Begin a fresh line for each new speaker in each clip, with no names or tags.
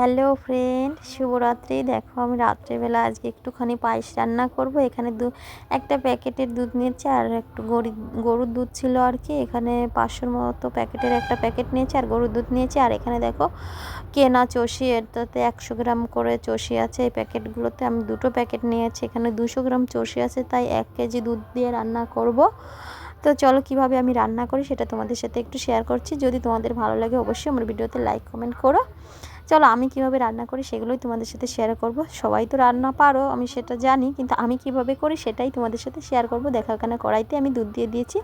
Hello friend, শুভরাত্রি। দেখো আমি রাত্রেবেলা আজকে একটুখানি পায়েস রান্না করব। এখানে দু, একটা প্যাকেটের দুধ নিয়েছে আর একটু গরু গরুর দুধ ছিল আর কি। এখানে পাঁচশোর মতো প্যাকেটের একটা প্যাকেট নিয়েছে আর গরুর দুধ নিয়েছে। আর এখানে দেখো কেনা চষি, এটাতে একশো গ্রাম করে চষি আছে। এই প্যাকেটগুলোতে আমি দুটো প্যাকেট নিয়েছি। এখানে দুশো গ্রাম চষি আছে, তাই এক কেজি দুধ দিয়ে রান্না করব। তো চলো কীভাবে আমি রান্না করি সেটা তোমাদের সাথে একটু শেয়ার করছি। যদি তোমাদের ভালো লাগে অবশ্যই আমার ভিডিওতে লাইক কমেন্ট করো। চলো আমি কীভাবে রান্না করি সেগুলোই তোমাদের সাথে শেয়ার করব। সবাই তো রান্না পারো, আমি সেটা জানি, কিন্তু আমি কীভাবে করি সেটাই তোমাদের সাথে শেয়ার করব। দেখা এখানে কড়াইতে আমি দুধ দিয়ে দিয়েছি,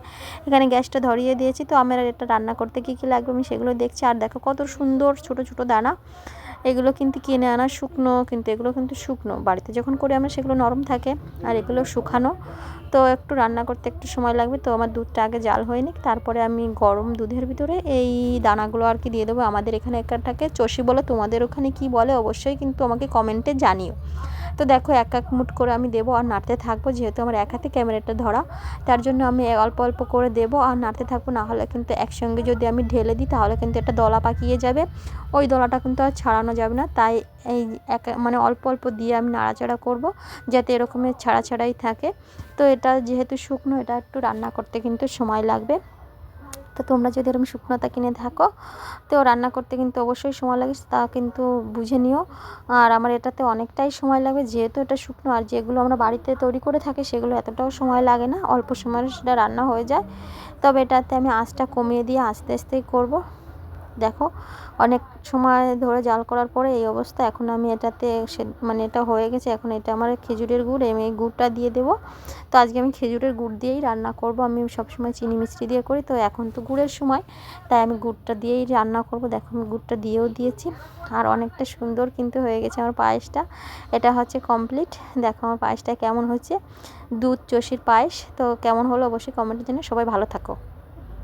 এখানে গ্যাসটা ধরিয়ে দিয়েছি, তো আমার এটা রান্না করতে কী কী লাগবে আমি সেগুলো দেখছি। আর দেখো কত সুন্দর ছোট ছোট দানা এগুলো কিন্তু কিনে আনা শুকনো, কিন্তু এগুলো কিন্তু শুকনো। বাড়িতে যখন করি আমরা, সেগুলো নরম থাকে আর এগুলো শুকানো। তো একটু রান্না করতে একটু সময় লাগবে, তো আমার দুধটা আগে জাল হয়ে নিক, তারপরে আমি গরম দুধের ভিতরে এই দানাগুলো আর কি দিয়ে দেবো। আমাদের এখানে একটাকে চষি বলে, তোমাদের ওখানে কি বলে, অবশ্যই কিন্তু আমাকে কমেন্টে জানিও। তো দেখো এক এক মুট করে আমি দেবো আর নাড়তে থাকব, যেহেতু আমার এক হাতে ক্যামেরাটা ধরা, তার জন্য আমি অল্প অল্প করে দেবো আর নাড়তে থাকব, না হলে কিন্তু একসঙ্গে যদি আমি ঢেলে দিই তাহলে কিন্তু একটা দলা পাকিয়ে যাবে। ওই দলাটা কিন্তু আর ছাড়ানো যাবে না, তাই এই এক মানে অল্প অল্প দিয়ে আমি নাড়াচাড়া করব, যাতে এরকমের ছাড়া ছাড়াই থাকে। তো এটা যেহেতু শুকনো, এটা একটু রান্না করতে কিন্তু সময় লাগবে। তো তোমরা যদি এরকম শুকনোতা কিনে থাকো, তো রান্না করতে কিন্তু অবশ্যই সময় লাগে, তা কিন্তু বুঝে নিও। আর আমার এটাতে অনেকটাই সময় লাগবে, যেহেতু এটা শুকনো, আর যেগুলো আমরা বাড়িতে তৈরি করে থাকি, সেগুলো এতটাও সময় লাগে না, অল্প সময়ে সেটা রান্না হয়ে যায়। তবে এটাতে আমি আঁচটা কমিয়ে দিয়ে আস্তে আস্তেই করব। দেখো, অনেক সময় ধরে জাল করার পরে এই অবস্থা। এখন আমি এটাতে মানে এটা হয়ে গেছে। এখন এটা আমার খেজুরের গুড়, আমি এই গুড়টা দিয়ে দেবো। তো আজকে আমি খেজুরের গুড় দিয়েই রান্না করব। আমি সবসময় চিনি মিষ্টি দিয়ে করি। তো এখন তো গুড়ের সময়, তাই আমি গুড়টা দিয়েই রান্না করব। দেখো, আমি গুড়টা দিয়েও দিয়েছি। আর অনেকটা সুন্দর কিন্তু হয়ে গেছে আমার পায়েসটা। এটা হচ্ছে কমপ্লিট দেখো আমার পায়েসটা কেমন হচ্ছে। দুধ, চষির পায়েস। তো কেমন হলো অবশ্যই কমেন্টের জন্য সবাই ভালো থাকো।